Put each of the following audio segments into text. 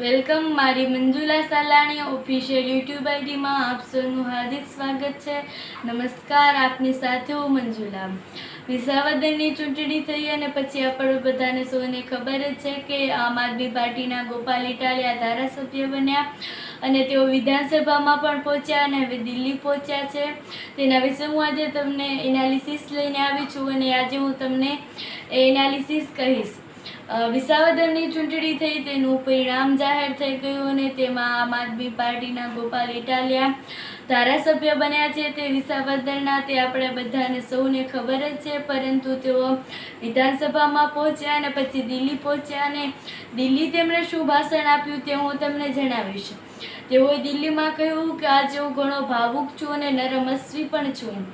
Welcome, મારી Manjula Salani official YouTube આઈડીમાં આપ સૌનું હાર્દિક સ્વાગત છે. નમસ્કાર આપની સાથે હું મંજુલા. વિસાવદરની ચૂંટણી થઈ અને પછી આપણે બધાને સૌને ખબર જ છે કે આમ આદમી પાર્ટીના ગોપાલ ઇટાલિયા ધારાસભ્ય બન્યા અને તેઓ વિધાનસભામાં પણ પહોંચ્યા અને હવે દિલ્હી પહોંચ્યા છે. તેના વિશે હું આજે તમને એનાલિસિસ લઈને આવી છું અને આજે હું તમને એનાલિસિસ કહીશ. વિસાવદરની ચૂંટણી થઈ, તેનું પરિણામ જાહેર થઈ ગયું અને તેમાં આમ આદમી પાર્ટીના ગોપાલ ઇટાલિયા ધારાસભ્ય બન્યા છે. તે વિસાવદરના, તે આપણે બધાને સૌને ખબર જ છે, પરંતુ તેઓ વિધાનસભામાં પહોંચ્યા અને પછી દિલ્હી પહોંચ્યા અને દિલ્હી તેમણે શું ભાષણ આપ્યું તે હું તમને જણાવીશ. તેઓએ દિલ્હીમાં કહ્યું કે, આજે હું ઘણો ભાવુક છું અને નરમસ્વી પણ છું.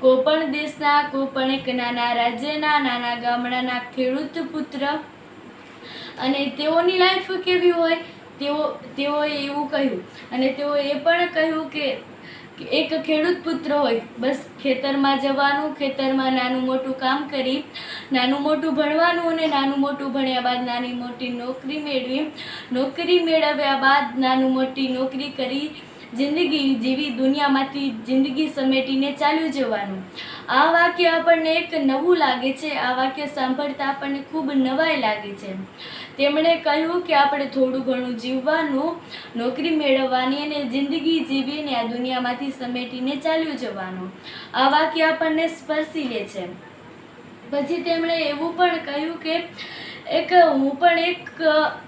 કોઈ પણ દેશના કોઈ પણ એક નાના રાજ્યના, નાના ગામડાના ખેડૂત પુત્ર. અને તેઓની લાઈફ કેવી હોય? તેઓ, તેઓએ એવું કહ્યું. અને તેઓએ એ પણ કહ્યું કે એક ખેડૂત પુત્ર હોય. બસ ખેતરમાં જવાનું, ખેતરમાં નાનું મોટું કામ કરી, નાનું મોટું ભણવાનું અને નાનું મોટું ભણ્યા બાદ નાની મોટી નોકરી મેળવી. નોકરી મેળવ્યા બાદ નાનું મોટી નોકરી કરી જિંદગી જીવી દુનિયામાંથી જિંદગી સમેટીને ચાલ્યું જવાનું. આ વાક્ય આપણને એક નવું લાગે છે. આ વાક્ય સાંભળતા આપણને ખૂબ નવાઈ લાગે છે. તેમણે કહ્યું કે આપણે થોડું ઘણું જીવવાનું, નોકરી મેળવવાની અને જિંદગી જીવીને આ દુનિયામાંથી સમેટીને ચાલ્યું જવાનું. આ વાક્ય આપણને સ્પર્શી લે છે. પછી તેમણે એવું પણ કહ્યું કે એક, હું પણ એક,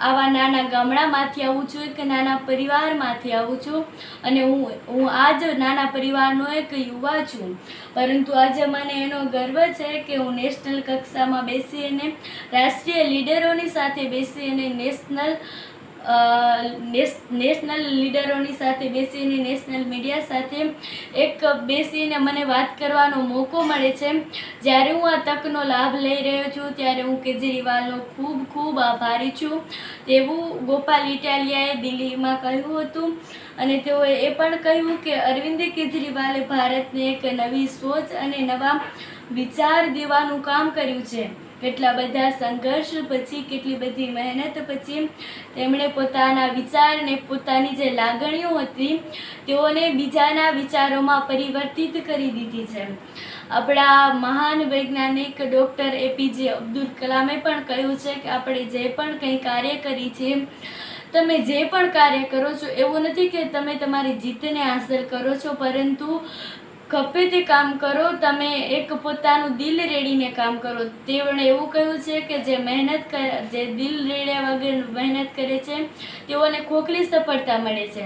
આવા નાના ગામડામાંથી આવું છું, એક નાના પરિવારમાંથી આવું છું અને હું હું આજ નાના પરિવારનો એક યુવા છું. પરંતુ આજે મને એનો ગર્વ છે કે હું નેશનલ કક્ષામાં બેસી અને રાષ્ટ્રીય લીડરોની સાથે બેસી અને નેશનલ નેશનલ લીડરોની સાથે બેસીને નેશનલ મીડિયા સાથે એક બેસીને મને વાત કરવાનો મોકો મળે છે. જ્યારે હું આ તકનો લાભ લઈ રહ્યો છું, ત્યારે હું કેજરીવાલનો ખૂબ ખૂબ આભારી છું. તેવું ગોપાલ ઇટાલિયાએ દિલ્હીમાં કહ્યું હતું અને તેઓએ એ પણ કહ્યું કે અરવિંદ કેજરીવાલે ભારતને એક નવી સોચ અને નવા વિચાર દેવાનું કામ કર્યું છે. કેટલા બધા સંઘર્ષ પછી, કેટલી બધી મહેનત પછી તેમણે પોતાના વિચારને, પોતાની જે લાગણીઓ હતી, તેઓને બીજાના વિચારોમાં પરિવર્તિત કરી દીધી છે. આપણા મહાન વૈજ્ઞાનિક ડૉક્ટર એપીજે અબ્દુલ કલામે પણ કહ્યું છે કે આપણે જે પણ કંઈ કાર્ય કરી છે, તમે જે પણ કાર્ય કરો છો, એવું નથી કે તમે તમારી જીતને હાંસલ કરો છો, પરંતુ ખપે તે કામ કરો, તમે એક પોતાનું દિલ રેડીને કામ કરો. તેમણે એવું કહ્યું છે કે જે મહેનત જે દિલ રેડ્યા વગર મહેનત કરે છે, તેઓને ખોખલી સફળતા મળે છે.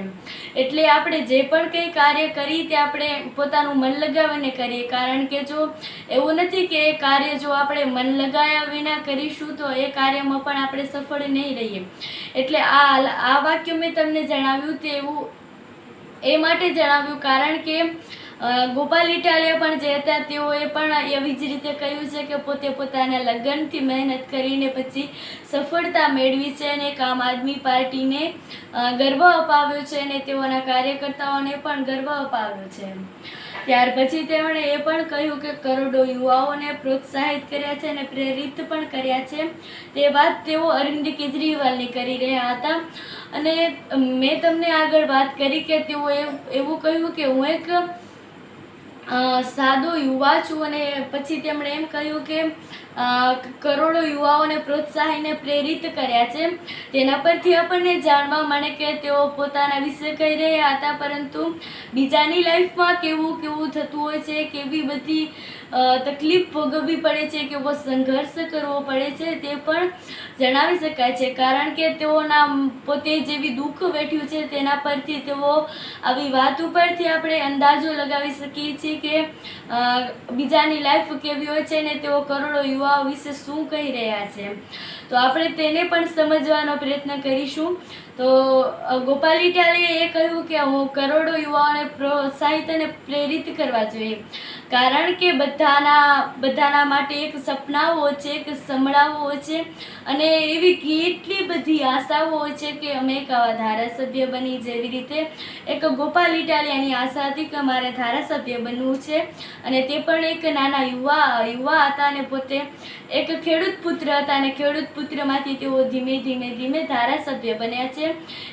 એટલે આપણે જે પણ કંઈ કાર્ય કરી તે આપણે પોતાનું મન લગાવીને કરીએ. કારણ કે જો એવું નથી કે એ કાર્ય જો આપણે મન લગાવ્યા વિના કરીશું, તો એ કાર્યમાં પણ આપણે સફળ નહીં રહીએ. એટલે આ આ વાક્ય મેં તમને જણાવ્યું તે એવું, એ માટે જણાવ્યું કારણ કે ગોપાલ ઇટાલિયા પણ જે હતા, તેઓએ પણ એવી જ રીતે કહ્યું છે કે પોતે પોતાના લગ્નથી મહેનત કરીને પછી સફળતા મેળવી છે અને એક આમ આદમી પાર્ટીને ગર્વ અપાવ્યો છે અને તેઓના કાર્યકર્તાઓને પણ ગર્વ અપાવ્યો છે. ત્યાર પછી તેમણે એ પણ કહ્યું કે કરોડો યુવાઓને પ્રોત્સાહિત કર્યા છે અને પ્રેરિત પણ કર્યા છે. તે વાત તેઓ અરવિંદ કેજરીવાલની કરી રહ્યા હતા. અને મેં તમને આગળ વાત કરી કે તેઓએ એવું કહ્યું કે હું એક સાદો યુવા છું અને પછી તેમણે એમ કહ્યું કે કરોડો યુવાઓને પ્રોત્સાહીને પ્રેરિત કર્યા છે. તેના પરથી આપણને જાણવા મળે કે તેઓ પોતાના વિશે કહી રહ્યા હતા, પરંતુ બીજાની લાઈફમાં કેવું કેવું થતું હોય છે, કેવી બધી તકલીફ ભોગવવી પડે છે કે બહુ સંઘર્ષ કરવો પડે છે તે પણ જણાવી શકાય છે. કારણ કે તેઓના પોતે જેવી દુઃખ વેઠ્યું છે તેના પરથી તેઓ આવી વાત ઉપરથી આપણે અંદાજો લગાવી શકીએ છીએ કે બીજાની લાઈફ કેવી હોય છે ને તેઓ કરોડો યુવાઓ વિશે શું કહી રહ્યા છે. તો આપણે તેને પણ સમજવાનો પ્રયત્ન કરીશું. તો ગોપાલ ઇટાલીએ એ કહ્યું કે હું કરોડો યુવાઓને પ્રોત્સાહિત અને પ્રેરિત કરવા જોઈએ. કારણ કે બધાના બધાના માટે એક સપનાઓ છે, એક સંભળાવો છે, અને એવી કેટલી બધી આશાઓ હોય છે કે અમે એક આવા ધારાસભ્ય બની જેવી રીતે એક ગોપાલ ઇટાલિયાની આશા હતી કે મારે ધારાસભ્ય બનવું છે. અને તે પણ એક નાના યુવા યુવા હતા અને પોતે એક ખેડૂત પુત્ર હતા અને ખેડૂત પુત્રમાંથી તેઓ ધીમે ધીમે ધીમે ધારાસભ્ય બન્યા છે.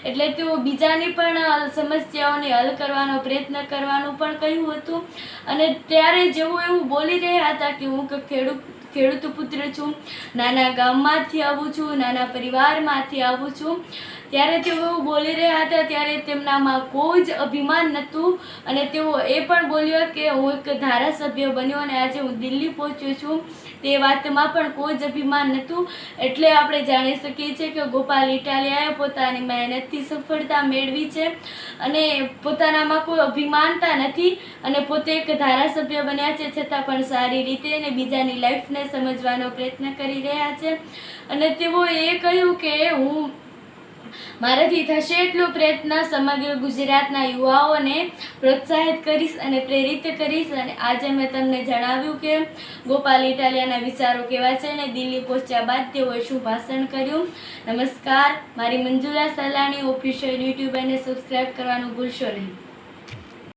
એટલે તેઓ બીજાની પણ સમસ્યાઓને હલ કરવાનો પ્રયત્ન કરવાનું પણ કહ્યું હતું. અને ત્યારે જેવું એવું બોલી રહ્યા હતા કે હું ખેડૂત ખેડૂત પુત્ર છું. નાના ગામમાંથી આવું છું, નાના પરિવારમાંથી આવું છું. ત્યારે તેઓ બોલી રહ્યા હતા, ત્યારે તેમનામાં કોઈ જ અભિમાન નહોતું. અને તેઓ એ પણ બોલ્યો કે હું એક ધારાસભ્ય બન્યો અને આજે હું દિલ્હી પહોંચ્યો છું. તે વાતમાં પણ કોઈ જ અભિમાન નહોતું. એટલે આપણે જાણી શકીએ છીએ કે ગોપાલ ઇટાલિયાએ પોતાની મહેનતથી સફળતા મેળવી છે અને પોતાનામાં કોઈ અભિમાનતા નથી અને પોતે એક ધારાસભ્ય બન્યા છે છતાં પણ સારી રીતે અને બીજાની લાઈફને સમજવાનો પ્રયત્ન કરી રહ્યા છે. અને તેઓએ એ કહ્યું કે હું મારાથી થશે એટલો પ્રયત્ન સમગ્ર ગુજરાતના યુવાઓને પ્રોત્સાહિત કરીશ અને પ્રેરિત કરીશ. અને આજે મેં તમને જણાવ્યું કે ગોપાલ ઇટાલિયાના વિચારો કેવા છે અને દિલ્હી પહોંચ્યા બાદ તેઓએ શું ભાષણ કર્યું. નમસ્કાર. મારી મંજુલા સલાણી ઓફિશિયલ યુટ્યુબ અને સબસ્ક્રાઈબ કરવાનું ભૂલશો નહીં.